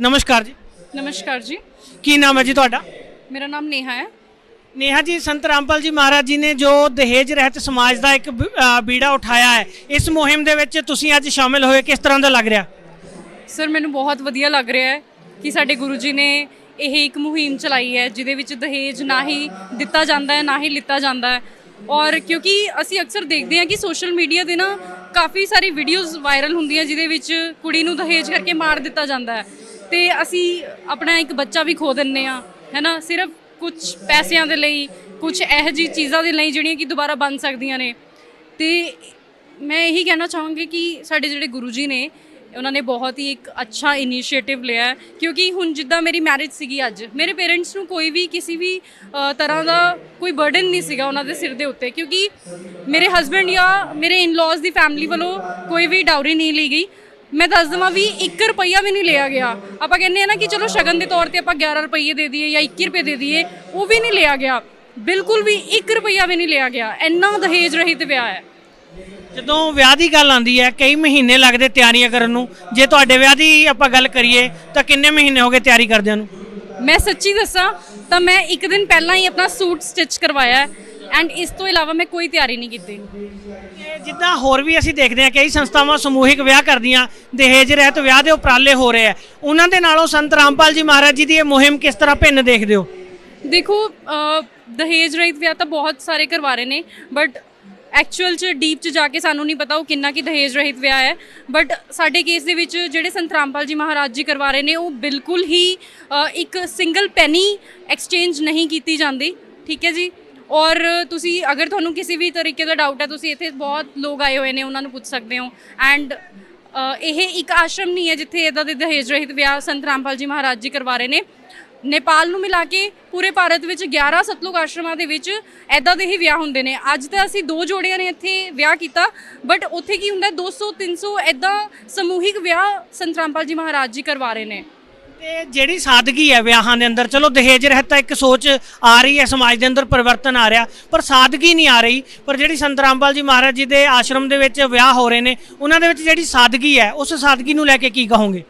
ਨਮਸਕਾਰ ਜੀ। ਨਮਸਕਾਰ ਜੀ। ਕੀ ਨਾਮ ਹੈ ਜੀ ਤੁਹਾਡਾ? ਮੇਰਾ ਨਾਮ ਨੇਹਾ ਹੈ। ਨੇਹਾ ਜੀ ਸੰਤ ਰਾਮਪਾਲ ਜੀ ਮਹਾਰਾਜ ਜੀ ਨੇ ਜੋ ਦਹੇਜ ਰਹਿਤ ਸਮਾਜ ਦਾ ਇੱਕ ਬ- ਅ, ਬੀੜਾ ਉਠਾਇਆ ਹੈ ਇਸ ਮੁਹਿੰਮ ਦੇ ਵਿੱਚ ਤੁਸੀਂ ਅੱਜ ਸ਼ਾਮਿਲ ਹੋਏ ਕਿਸ ਤਰ੍ਹਾਂ ਦਾ ਲੱਗ ਰਿਹਾ? ਸਰ ਮੈਨੂੰ ਬਹੁਤ ਵਧੀਆ ਲੱਗ ਰਿਹਾ ਹੈ ਕਿ ਸਾਡੇ ਗੁਰੂ ਜੀ ਨੇ ਇਹ ਇੱਕ ਮੁਹਿੰਮ ਚਲਾਈ ਹੈ ਜਿਹਦੇ ਵਿੱਚ ਦਹੇਜ ਨਾ ਹੀ ਦਿੱਤਾ ਜਾਂਦਾ ਹੈ ਨਾ ਹੀ ਲਿੱਤਾ ਜਾਂਦਾ ਹੈ। ਔਰ ਕਿਉਂਕਿ ਅਸੀਂ ਅਕਸਰ ਦੇਖਦੇ ਹਾਂ ਕਿ ਸੋਸ਼ਲ ਮੀਡੀਆ ਤੇ ਨਾ ਕਾਫੀ ਸਾਰੀ ਵੀਡੀਓਜ਼ ਵਾਇਰਲ ਹੁੰਦੀਆਂ ਜਿਹਦੇ ਵਿੱਚ ਕੁੜੀ ਨੂੰ ਦਹੇਜ ਕਰਕੇ ਮਾਰ ਦਿੱਤਾ ਜਾਂਦਾ ਹੈ। ਤੇ ਅਸੀਂ ਆਪਣਾ ਇੱਕ ਬੱਚਾ ਵੀ ਖੋ ਦਿੰਨੇ ਆ, ਹੈਨਾ? ਸਿਰਫ ਕੁਝ ਪੈਸਿਆਂ ਦੇ ਲਈ ਕੁਝ ਇਹੋ ਜਿਹੀ ਚੀਜ਼ਾਂ ਦੇ ਲਈ ਜਿਹੜੀਆਂ ਕਿ ਦੁਬਾਰਾ ਬਣ ਸਕਦੀਆਂ ਨੇ। ਤੇ ਮੈਂ ਇਹੀ ਕਹਿਣਾ ਚਾਹਾਂਗੀ ਕਿ ਸਾਡੇ ਜਿਹੜੇ ਗੁਰੂ ਜੀ ਨੇ, ਉਹਨਾਂ ਨੇ ਬਹੁਤ ਹੀ ਇੱਕ ਅੱਛਾ ਇਨੀਸ਼ੀਏਟਿਵ ਲਿਆ ਹੈ। ਕਿਉਂਕਿ ਹੁਣ ਜਿੱਦਾਂ ਮੇਰੀ ਮੈਰਿਜ ਸੀਗੀ ਅੱਜ, ਮੇਰੇ ਪੇਰੈਂਟਸ ਨੂੰ ਕੋਈ ਵੀ ਕਿਸੇ ਵੀ ਤਰ੍ਹਾਂ ਦਾ ਕੋਈ ਬਰਡਨ ਨਹੀਂ ਸੀਗਾ ਉਹਨਾਂ ਦੇ ਸਿਰ ਦੇ ਉੱਤੇ। ਕਿਉਂਕਿ ਮੇਰੇ ਹਸਬੰਡ ਜਾਂ ਮੇਰੇ ਇਨ-ਲॉज ਦੀ ਫੈਮਿਲੀ ਵੱਲੋਂ ਕੋਈ ਵੀ ਡਾਊਰੀ ਨਹੀਂ ਲਈ ਗਈ। ਮੈਂ ਦੱਸ ਦਵਾਂ ਵੀ 1 ਰੁਪਈਆ ਵੀ ਨਹੀਂ ਲਿਆ ਗਿਆ। ਆਪਾਂ ਕਹਿੰਦੇ ਆ ਨਾ ਕਿ ਚਲੋ ਸ਼ਗਨ ਦੇ ਤੌਰ ਤੇ ਆਪਾਂ 11 ਰੁਪਏ ਦੇ ਦਈਏ ਜਾਂ 21 ਰੁਪਏ ਦੇ ਦਈਏ ਉਹ ਵੀ ਨਹੀਂ ਲਿਆ ਗਿਆ। ਬਿਲਕੁਲ ਵੀ 1 ਰੁਪਈਆ ਵੀ ਨਹੀਂ ਲਿਆ ਗਿਆ। ਇੰਨਾ ਦਹੇਜ ਰਹਿਤ ਵਿਆਹ ਹੈ। ਜਦੋਂ ਵਿਆਹ ਦੀ ਗੱਲ ਆਉਂਦੀ ਹੈ ਕਈ ਮਹੀਨੇ ਲੱਗਦੇ ਤਿਆਰੀਆਂ ਕਰਨ ਨੂੰ। ਜੇ ਤੁਹਾਡੇ ਵਿਆਹ ਦੀ ਆਪਾਂ ਗੱਲ ਕਰੀਏ ਤਾਂ ਕਿੰਨੇ ਮਹੀਨੇ ਹੋ ਗਏ ਤਿਆਰੀ ਕਰਦਿਆਂ ਨੂੰ? ਮੈਂ ਸੱਚੀ ਦੱਸਾਂ ਤਾਂ ਮੈਂ ਇੱਕ ਦਿਨ ਪਹਿਲਾਂ ਹੀ ਆਪਣਾ ਸੂਟ ਸਟਿਚ ਕਰਵਾਇਆ ਐਂਡ ਇਸ ਤੋਂ ਇਲਾਵਾ ਮੈਂ ਕੋਈ ਤਿਆਰੀ ਨਹੀਂ ਕੀਤੀ। ਜਿੱਦਾਂ ਹੋਰ ਵੀ ਅਸੀਂ ਦੇਖਦੇ ਹਾਂ, ਕਈ ਸੰਸਥਾਵਾਂ ਸਮੂਹਿਕ ਵਿਆਹ ਕਰਦੀਆਂ, ਦਹੇਜ ਰਹਿਤ ਵਿਆਹ ਦੇ ਉਪਰਾਲੇ ਹੋ ਰਹੇ ਆ। ਉਹਨਾਂ ਦੇ ਨਾਲੋਂ ਸੰਤ ਰਾਮਪਾਲ ਜੀ ਮਹਾਰਾਜ ਜੀ ਦੀ ਇਹ ਮੁਹਿੰਮ ਕਿਸ ਤਰ੍ਹਾਂ ਭਿੰਨ ਦੇਖਦੇ ਹੋ? ਦੇਖੋ ਦਹੇਜ ਰਹਿਤ ਵਿਆਹ ਤਾਂ ਬਹੁਤ ਸਾਰੇ ਕਰਵਾ ਰਹੇ ਨੇ ਬਟ ਐਕਚੁਅਲ ਚ ਡੀਪ ਚ ਜਾ ਕੇ ਸਾਨੂੰ ਨਹੀਂ ਪਤਾ ਉਹ ਕਿੰਨਾ ਕੀ ਦਹੇਜ ਰਹਿਤ ਵਿਆਹ ਹੈ। ਬਟ ਸਾਡੇ ਕੇਸ ਦੇ ਵਿੱਚ ਜਿਹੜੇ ਸੰਤ ਰਾਮਪਾਲ ਜੀ ਮਹਾਰਾਜ ਜੀ ਕਰਵਾ ਰਹੇ ਨੇ, ਉਹ ਬਿਲਕੁਲ ਹੀ ਇੱਕ ਸਿੰਗਲ ਪੈਨੀ ਐਕਸਚੇਂਜ ਨਹੀਂ ਕੀਤੀ ਜਾਂਦੀ। ਠੀਕ ਹੈ ਜੀ? ਔਰ ਤੁਸੀਂ ਅਗਰ ਤੁਹਾਨੂੰ ਕਿਸੇ ਵੀ ਤਰੀਕੇ ਦਾ ਡਾਊਟ ਹੈ ਤੁਸੀਂ ਇੱਥੇ ਬਹੁਤ ਲੋਕ ਆਏ ਹੋਏ ਨੇ ਉਹਨਾਂ ਨੂੰ ਪੁੱਛ ਸਕਦੇ ਹੋ। ਐਂਡ ਇਹ ਇੱਕ ਆਸ਼ਰਮ ਨਹੀਂ ਹੈ ਜਿੱਥੇ ਇਦਾਂ ਦੇ ਦਹੇਜ ਰਹਿਤ ਵਿਆਹ ਸੰਤ ਰਾਮਪਾਲ ਜੀ ਮਹਾਰਾਜ ਜੀ ਕਰਵਾ ਰਹੇ ਨੇ। ਨੇਪਾਲ ਨੂੰ ਮਿਲਾ ਕੇ ਪੂਰੇ ਭਾਰਤ ਵਿੱਚ 11 ਸਤਲੁਕ ਆਸ਼ਰਮਾਂ ਦੇ ਵਿੱਚ ਐਦਾਂ ਦੇ ਹੀ ਵਿਆਹ ਹੁੰਦੇ ਨੇ। ਅੱਜ ਤਾਂ ਅਸੀਂ ਦੋ ਜੋੜਿਆਂ ਨੇ ਇੱਥੇ ਵਿਆਹ ਕੀਤਾ ਬਟ ਉੱਥੇ ਕੀ ਹੁੰਦਾ ਹੈ, 200 300 ਐਦਾਂ ਸਮੂਹਿਕ ਵਿਆਹ ਸੰਤ ਰਾਮਪਾਲ ਜੀ ਮਹਾਰਾਜ ਜੀ ਕਰਵਾ ਰਹੇ ਨੇ। ਤੇ ਜਿਹੜੀ ਸਾਦਗੀ ਹੈ ਵਿਆਹਾਂ ਦੇ ਅੰਦਰ, ਚਲੋ ਦਹੇਜ ਰਹਿਤ ਤਾਂ ਇੱਕ ਸੋਚ ਆ ਰਹੀ ਹੈ, ਸਮਾਜ ਦੇ ਅੰਦਰ ਪਰਿਵਰਤਨ ਆ ਰਿਹਾ, ਪਰ ਸਾਦਗੀ ਨਹੀਂ ਆ ਰਹੀ। ਪਰ ਜਿਹੜੀ ਸੰਤ ਰਾਮਪਾਲ ਜੀ ਮਹਾਰਾਜ ਜੀ ਦੇ ਆਸ਼ਰਮ ਦੇ ਵਿੱਚ ਵਿਆਹ ਹੋ ਰਹੇ ਨੇ, ਉਹਨਾਂ ਦੇ ਵਿੱਚ ਜਿਹੜੀ ਸਾਦਗੀ ਹੈ, ਉਸ ਸਾਦਗੀ ਨੂੰ ਲੈ ਕੇ ਕੀ ਕਹੋਗੇ?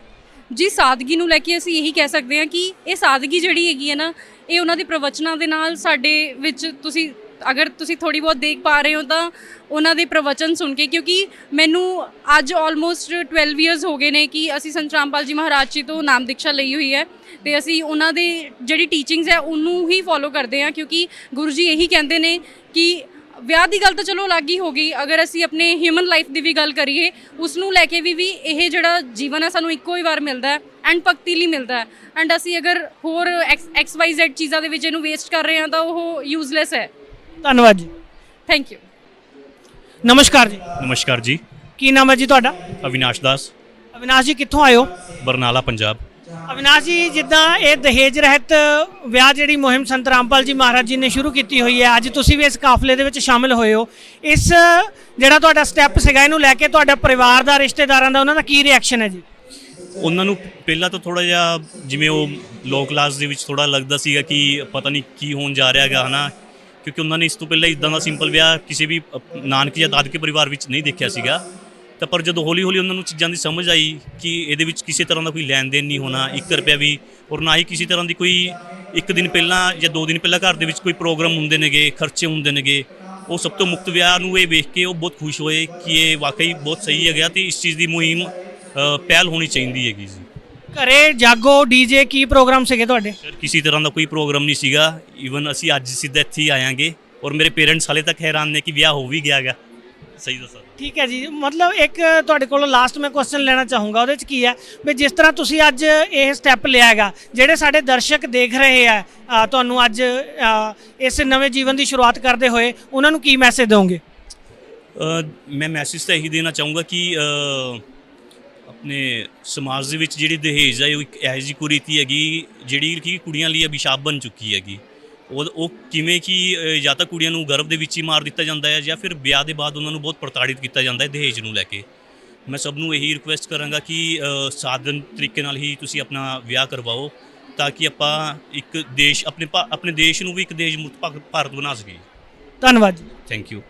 ਜੀ, ਸਾਦਗੀ ਨੂੰ ਲੈ ਕੇ ਅਸੀਂ ਇਹੀ ਕਹਿ ਸਕਦੇ ਹਾਂ ਕਿ ਇਹ ਸਾਦਗੀ ਜਿਹੜੀ ਹੈਗੀ ਹੈ ਨਾ, ਇਹ ਉਹਨਾਂ ਦੇ ਪ੍ਰਵਚਨਾਂ ਦੇ ਨਾਲ ਸਾਡੇ ਵਿੱਚ ਤੁਸੀਂ ਅਗਰ ਤੁਸੀਂ ਥੋੜੀ ਬਹੁਤ ਦੇਖ ਪਾ ਰਹੇ ਹੋ ਤਾਂ ਉਹਨਾਂ ਦੇ ਪ੍ਰਵਚਨ ਸੁਣ ਕੇ, ਕਿਉਂਕਿ ਮੈਨੂੰ ਅੱਜ ਆਲਮੋਸਟ 12 ਇਅਰਸ ਹੋ ਗਏ ਨੇ ਕਿ ਅਸੀਂ ਸੰਤ ਰਾਮਪਾਲ ਜੀ ਮਹਾਰਾਜ ਜੀ ਤੋਂ ਨਾਮ ਦੀਕਸ਼ਾ ਲਈ ਹੋਈ ਹੈ ਤੇ ਅਸੀਂ ਉਹਨਾਂ ਦੇ ਜਿਹੜੀ ਟੀਚਿੰਗਸ ਹੈ ਉਹਨੂੰ ਹੀ ਫੋਲੋ ਕਰਦੇ ਹਾਂ, ਕਿਉਂਕਿ ਗੁਰੂ ਜੀ ਇਹੀ ਕਹਿੰਦੇ ਨੇ ਕਿ ਵਿਆਹ ਦੀ ਗੱਲ ਤਾਂ ਚਲੋ ਅਲੱਗ ਹੀ ਹੋ ਗਈ, ਅਗਰ ਅਸੀਂ ਆਪਣੇ ਹਿਊਮਨ ਲਾਈਫ ਦੀ ਵੀ ਗੱਲ ਕਰੀਏ ਉਸ ਨੂੰ ਲੈ ਕੇ ਵੀ ਵੀ ਇਹ ਜਿਹੜਾ ਜੀਵਨ ਹੈ ਸਾਨੂੰ ਇੱਕੋ ਹੀ ਵਾਰ ਮਿਲਦਾ ਹੈ ਐਂਡ ਭਗਤੀ ਲਈ ਮਿਲਦਾ ਹੈ। ਐਂਡ ਅਸੀਂ ਅਗਰ ਹੋਰ ਐਕਸ ਵਾਈ ਜ਼ੈਡ ਚੀਜ਼ਾਂ ਦੇ ਵਿੱਚ ਇਹਨੂੰ ਵੇਸਟ ਕਰ ਰਹੇ ਹਾਂ ਤਾਂ ਉਹ ਯੂਜ਼ਲੈਸ ਹੈ। ਧੰਨਵਾਦ ਜੀ। ਥੈਂਕ ਯੂ ਨਮਸਕਾਰ ਜੀ। ਨਮਸਕਾਰ ਜੀ। ਕੀ ਨਾਮ ਹੈ ਜੀ ਤੁਹਾਡਾ? ਅਵਿਨਾਸ਼ ਦਾਸ। ਅਵਿਨਾਸ਼ ਜੀ ਕਿੱਥੋਂ ਆਏ ਹੋ? ਬਰਨਾਲਾ ਪੰਜਾਬ। ਅਵਿਨਾਸ਼ ਜੀ ਜਿੱਦਾਂ ਇਹ ਦਹੇਜ ਰਹਿਤ ਵਿਆਹ ਜਿਹੜੀ ਮੁਹਿੰਮ ਸੰਤ ਰਾਮਪਾਲ ਜੀ ਮਹਾਰਾਜ ਜੀ ਨੇ ਸ਼ੁਰੂ ਕੀਤੀ ਹੋਈ ਹੈ ਅੱਜ ਤੁਸੀਂ ਵੀ ਇਸ ਕਾਫਲੇ ਦੇ ਵਿੱਚ ਸ਼ਾਮਿਲ ਹੋਏ ਹੋ। ਇਸ ਜਿਹੜਾ ਤੁਹਾਡਾ ਸਟੈਪ ਸੀਗਾ ਇਹਨੂੰ ਲੈ ਕੇ ਤੁਹਾਡਾ ਪਰਿਵਾਰ ਦਾ ਰਿਸ਼ਤੇਦਾਰਾਂ ਦਾ ਉਹਨਾਂ ਦਾ ਕੀ ਰਿਐਕਸ਼ਨ ਹੈ ਜੀ? ਉਹਨਾਂ ਨੂੰ ਪਹਿਲਾਂ ਤਾਂ ਥੋੜਾ ਜਿਹਾ ਜਿਵੇਂ ਉਹ ਲੋ ਕਲਾਸ ਦੇ ਵਿੱਚ ਥੋੜਾ ਲੱਗਦਾ ਸੀਗਾ ਕਿ ਪਤਾ ਨਹੀਂ ਕੀ ਹੋਣ ਜਾ ਰਿਹਾ ਹੈਗਾ ਹਨਾ? ਕਿਉਂਕਿ ਉਹਨਾਂ ਨੇ ਇਸ ਤੋਂ ਪਹਿਲਾਂ ਇਦਾਂ ਦਾ ਸਿੰਪਲ ਵਿਆਹ ਕਿਸੇ ਵੀ ਨਾਨਕ ਜਾਂ ਦਾਦਕੇ ਪਰਿਵਾਰ ਵਿੱਚ ਨਹੀਂ ਦੇਖਿਆ ਸੀਗਾ। ਤਾਂ ਪਰ ਜਦੋਂ ਹੌਲੀ ਹੌਲੀ ਉਹਨਾਂ ਨੂੰ ਚੀਜ਼ਾਂ ਦੀ ਸਮਝ ਆਈ ਕਿ ਇਹਦੇ ਵਿੱਚ ਕਿਸੇ ਤਰ੍ਹਾਂ ਦਾ ਕੋਈ ਲੈਣ ਦੇਣ ਨਹੀਂ ਹੋਣਾ 1 ਰੁਪਿਆ ਵੀ, ਔਰ ਨਾ ਹੀ ਕਿਸੇ ਤਰ੍ਹਾਂ ਦੀ ਕੋਈ ਇੱਕ ਦਿਨ ਪਹਿਲਾਂ ਜਾਂ ਦੋ ਦਿਨ ਪਹਿਲਾਂ ਘਰ ਦੇ ਵਿੱਚ ਕੋਈ ਪ੍ਰੋਗਰਾਮ ਹੁੰਦੇ ਨੇਗੇ, ਖਰਚੇ ਹੁੰਦੇ ਨੇਗੇ, ਉਹ ਸਭ ਤੋਂ ਮੁਕਤ ਵਿਆਹ ਨੂੰ ਇਹ ਵੇਖ ਕੇ ਉਹ ਬਹੁਤ ਖੁਸ਼ ਹੋਏ ਕਿ ਇਹ ਵਾਕਈ ਬਹੁਤ ਸਹੀ ਹੈਗਾ ਤੇ ਇਸ ਚੀਜ਼ ਦੀ ਮੁਹਿੰਮ ਪਹਿਲ ਹੋਣੀ ਚਾਹੀਦੀ ਹੈਗੀ ਜੀ ਘਰੇ ਜਾਗੋ ਡੀਜੇ ਕੀ ਪ੍ਰੋਗਰਾਮ ਸੀਗੇ ਤੁਹਾਡੇ? ਸਰ ਕਿਸੇ ਤਰ੍ਹਾਂ ਦਾ ਕੋਈ ਪ੍ਰੋਗਰਾਮ ਨਹੀਂ ਸੀਗਾ। ਈਵਨ ਅਸੀਂ ਅੱਜ ਸਿੱਧਾ ਇੱਥੇ ਹੀ ਆਇਆਂਗੇ। ਔਰ ਮੇਰੇ ਪੇਰੈਂਟਸ ਹਾਲੇ ਤੱਕ ਹੈਰਾਨ ਨੇ ਕਿ ਵਿਆਹ ਹੋ ਵੀ ਗਿਆ ਗਾ ਸਹੀ ਦੱਸਾਂ। ਠੀਕ ਹੈ ਜੀ। ਮਤਲਬ ਇੱਕ ਤੁਹਾਡੇ ਕੋਲੋਂ ਲਾਸਟ ਮੈਂ ਕੁਐਸਚਨ ਲੈਣਾ ਚਾਹੂੰਗਾ ਉਹਦੇ ਚ ਕੀ ਹੈ? ਵੀ ਜਿਸ ਤਰ੍ਹਾਂ ਤੁਸੀਂ ਅੱਜ ਇਹ ਸਟੈਪ ਲਿਆ ਹੈਗਾ ਜਿਹੜੇ ਸਾਡੇ ਦਰਸ਼ਕ ਦੇਖ ਰਹੇ ਆ ਤੁਹਾਨੂੰ ਅੱਜ ਇਸ ਨਵੇਂ ਜੀਵਨ ਦੀ ਸ਼ੁਰੂਆਤ ਕਰਦੇ ਹੋਏ ਉਹਨਾਂ ਨੂੰ ਕੀ ਮੈਸੇਜ ਦਿਓਗੇ ਮੈਂ ਮੈਸੇਜ ਤਾਂ ਇਹੀ ਦੇਣਾ ਚਾਹੂੰਗਾ ਕਿ ਆਪਣੇ ਸਮਾਜ ਦੇ ਵਿੱਚ ਜਿਹੜੀ ਦਹੇਜ ਹੈ ਉਹ ਇੱਕ ਇਹੋ ਜਿਹੀ ਕੁਰੀਤੀ ਹੈਗੀ ਜਿਹੜੀ ਕਿ ਕੁੜੀਆਂ ਲਈ ਅਭਿਸ਼ਾਪ ਬਣ ਚੁੱਕੀ ਹੈਗੀ। ਉਹ ਉਹ ਕਿਵੇਂ ਕਿ ਅ, ਜਾਂ ਤਾਂ ਕੁੜੀਆਂ ਨੂੰ ਗਰਭ ਦੇ ਵਿੱਚ ਹੀ ਮਾਰ ਦਿੱਤਾ ਜਾਂਦਾ ਹੈ ਜਾਂ ਫਿਰ ਵਿਆਹ ਦੇ ਬਾਅਦ ਉਹਨਾਂ ਨੂੰ ਬਹੁਤ ਪ੍ਰਤਾੜਿਤ ਕੀਤਾ ਜਾਂਦਾ ਹੈ ਦਹੇਜ ਨੂੰ ਲੈ ਕੇ। ਮੈਂ ਸਭ ਨੂੰ ਇਹੀ ਰਿਕੁਐਸਟ ਕਰਾਂਗਾ ਕਿ ਅ, ਸਾਧਨ ਤਰੀਕੇ ਨਾਲ ਹੀ ਤੁਸੀਂ ਆਪਣਾ ਵਿਆਹ ਕਰਵਾਓ ਤਾਂ ਕਿ ਆਪਾਂ ਇੱਕ ਦੇਸ਼ ਆਪਣੇ ਭਾ- ਆਪਣੇ ਦੇਸ਼ ਨੂੰ ਵੀ ਇੱਕ ਦੇਸ਼ ਮੁਕਤ ਭਾਰਤ ਬਣਾ ਸਕੀਏ। ਧੰਨਵਾਦ ਜੀ। Thank you